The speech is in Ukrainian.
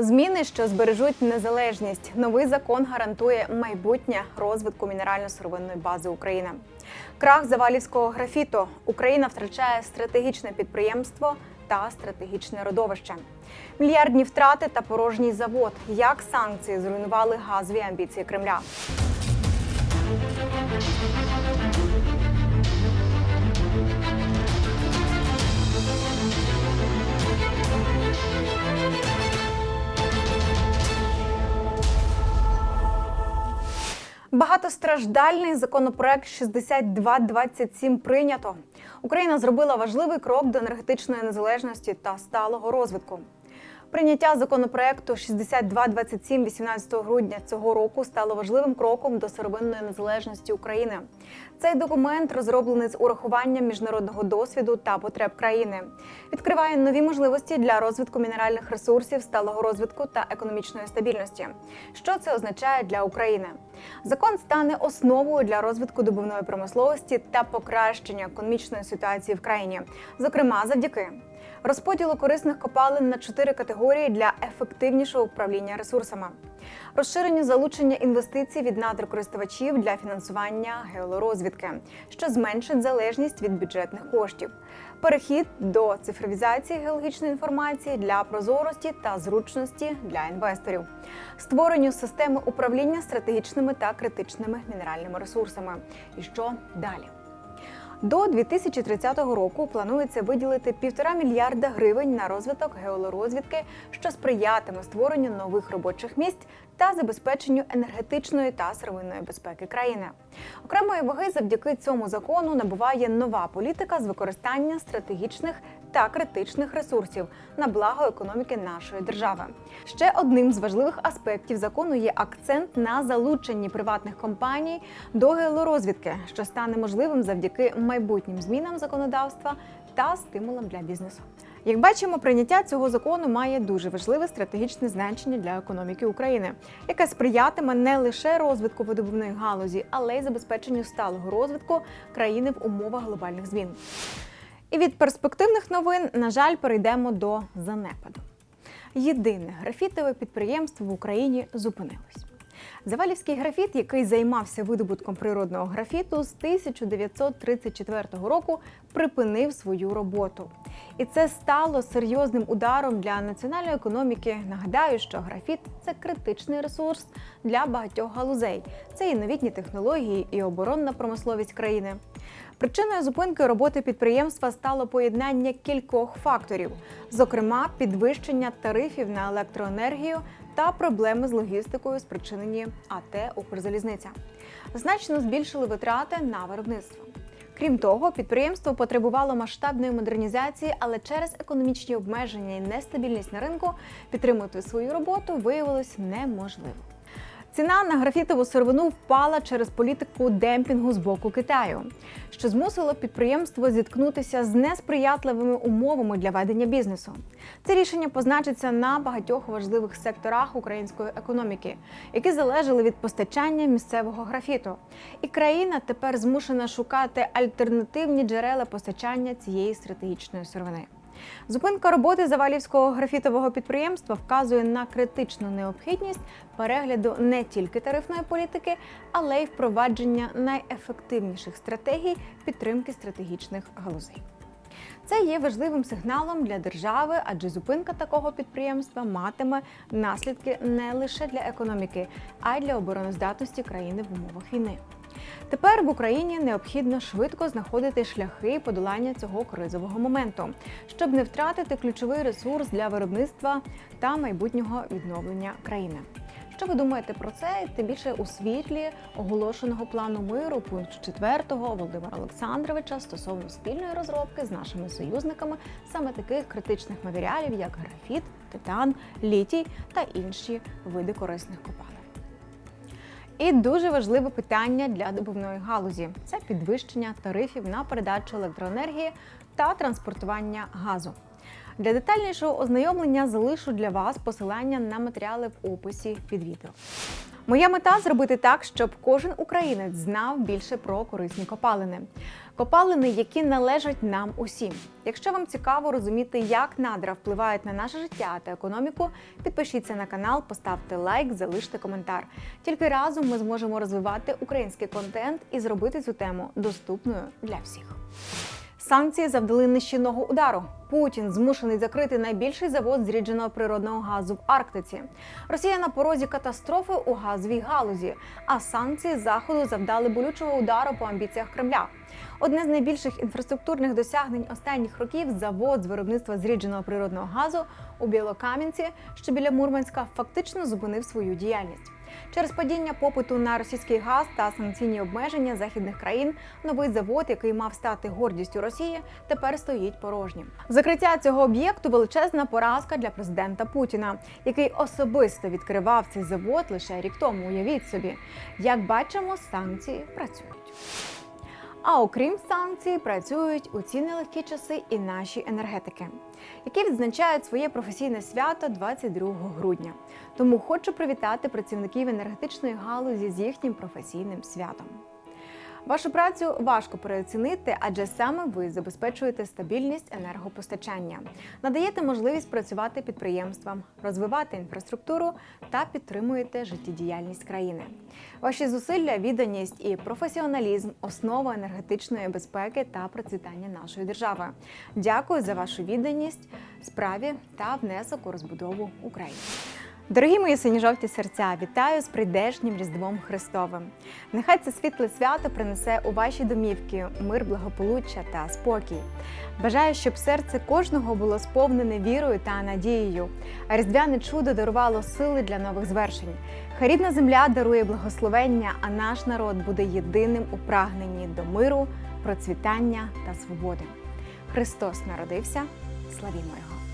Зміни, що збережуть незалежність. Новий закон гарантує майбутнє розвитку мінерально-сировинної бази України. Крах завалівського графіту. Україна втрачає стратегічне підприємство та стратегічне родовище. Мільярдні втрати та порожній завод. Як санкції зруйнували газові амбіції Кремля? Багатостраждальний законопроект 6227 прийнято. Україна зробила важливий крок до енергетичної незалежності та сталого розвитку. Прийняття законопроекту 6227 18 грудня цього року стало важливим кроком до сировинної незалежності України. Цей документ розроблений з урахуванням міжнародного досвіду та потреб країни. Відкриває нові можливості для розвитку мінеральних ресурсів, сталого розвитку та економічної стабільності. Що це означає для України? Закон стане основою для розвитку добувної промисловості та покращення економічної ситуації в країні, зокрема завдяки розподілу корисних копалин на чотири категорії для ефективнішого управління ресурсами, розширенню залучення інвестицій від надрокористувачів для фінансування геолорозвідки, що зменшить залежність від бюджетних коштів, перехід до цифровізації геологічної інформації для прозорості та зручності для інвесторів, створенню системи управління стратегічними та критичними мінеральними ресурсами. І що далі? До 2030 року планується виділити півтора мільярда гривень на розвиток геолорозвідки, що сприятиме створенню нових робочих місць та забезпеченню енергетичної та сировинної безпеки країни. Окремої ваги завдяки цьому закону набуває нова політика з використання стратегічних та критичних ресурсів на благо економіки нашої держави. Ще одним з важливих аспектів закону є акцент на залученні приватних компаній до геолорозвідки, що стане можливим завдяки майбутнім змінам законодавства та стимулам для бізнесу. Як бачимо, прийняття цього закону має дуже важливе стратегічне значення для економіки України, яке сприятиме не лише розвитку видобувної галузі, але й забезпеченню сталого розвитку країни в умовах глобальних змін. І від перспективних новин, на жаль, перейдемо до занепаду. Єдине графітове підприємство в Україні зупинилось. Завалівський графіт, який займався видобутком природного графіту, з 1934 року припинив свою роботу. І це стало серйозним ударом для національної економіки. Нагадаю, що графіт це критичний ресурс для багатьох галузей. Це і новітні технології, і оборонна промисловість країни. Причиною зупинки роботи підприємства стало поєднання кількох факторів, зокрема, підвищення тарифів на електроенергію та проблеми з логістикою, спричинені АТ Укрзалізниця. Значно збільшили витрати на виробництво. Крім того, підприємство потребувало масштабної модернізації, але через економічні обмеження і нестабільність на ринку підтримати свою роботу виявилось неможливо. Ціна на графітову сировину впала через політику демпінгу з боку Китаю, що змусило підприємство зіткнутися з несприятливими умовами для ведення бізнесу. Це рішення позначиться на багатьох важливих секторах української економіки, які залежали від постачання місцевого графіту. І країна тепер змушена шукати альтернативні джерела постачання цієї стратегічної сировини. Зупинка роботи завалівського графітового підприємства вказує на критичну необхідність перегляду не тільки тарифної політики, але й впровадження найефективніших стратегій підтримки стратегічних галузей. Це є важливим сигналом для держави, адже зупинка такого підприємства матиме наслідки не лише для економіки, а й для обороноздатності країни в умовах війни. Тепер в Україні необхідно швидко знаходити шляхи подолання цього кризового моменту, щоб не втратити ключовий ресурс для виробництва та майбутнього відновлення країни. Що ви думаєте про це? Тим більше у світлі оголошеного плану миру пункту 4 Володимира Олександровича стосовно спільної розробки з нашими союзниками саме таких критичних матеріалів, як графіт, титан, літій та інші види корисних копалин. І дуже важливе питання для добувної галузі це підвищення тарифів на передачу електроенергії та транспортування газу. Для детальнішого ознайомлення залишу для вас посилання на матеріали в описі під відео. Моя мета зробити так, щоб кожен українець знав більше про корисні копалини. Копалини, які належать нам усім. Якщо вам цікаво розуміти, як надра впливають на наше життя та економіку, підпишіться на канал, поставте лайк, залиште коментар. Тільки разом ми зможемо розвивати український контент і зробити цю тему доступною для всіх. Санкції завдали нищівного удару. Путін змушений закрити найбільший завод зрідженого природного газу в Арктиці. Росія на порозі катастрофи у газовій галузі, а санкції заходу завдали болючого удару по амбіціях Кремля. Одне з найбільших інфраструктурних досягнень останніх років завод з виробництва зрідженого природного газу у Білокам'янці, що біля Мурманська, фактично зупинив свою діяльність. Через падіння попиту на російський газ та санкційні обмеження західних країн новий завод, який мав стати гордістю Росії, тепер стоїть порожнім. Закриття цього об'єкту величезна поразка для президента Путіна, який особисто відкривав цей завод лише рік тому. Уявіть собі, як бачимо, санкції працюють. А окрім санкцій, працюють у ці нелегкі часи і наші енергетики, які відзначають своє професійне свято 22 грудня. Тому хочу привітати працівників енергетичної галузі з їхнім професійним святом. Вашу працю важко переоцінити, адже саме ви забезпечуєте стабільність енергопостачання, надаєте можливість працювати підприємствам, розвивати інфраструктуру та підтримуєте життєдіяльність країни. Ваші зусилля, відданість і професіоналізм основа енергетичної безпеки та процвітання нашої держави. Дякую за вашу відданість справі та внесок у розбудову України. Дорогі мої сині-жовті серця, вітаю з прийдешнім Різдвом Христовим. Нехай це світле свято принесе у ваші домівки мир, благополуччя та спокій. Бажаю, щоб серце кожного було сповнене вірою та надією, а різдвяне чудо дарувало сили для нових звершень. Хай рідна земля дарує благословення, а наш народ буде єдиним у прагненні до миру, процвітання та свободи. Христос народився, славімо Його!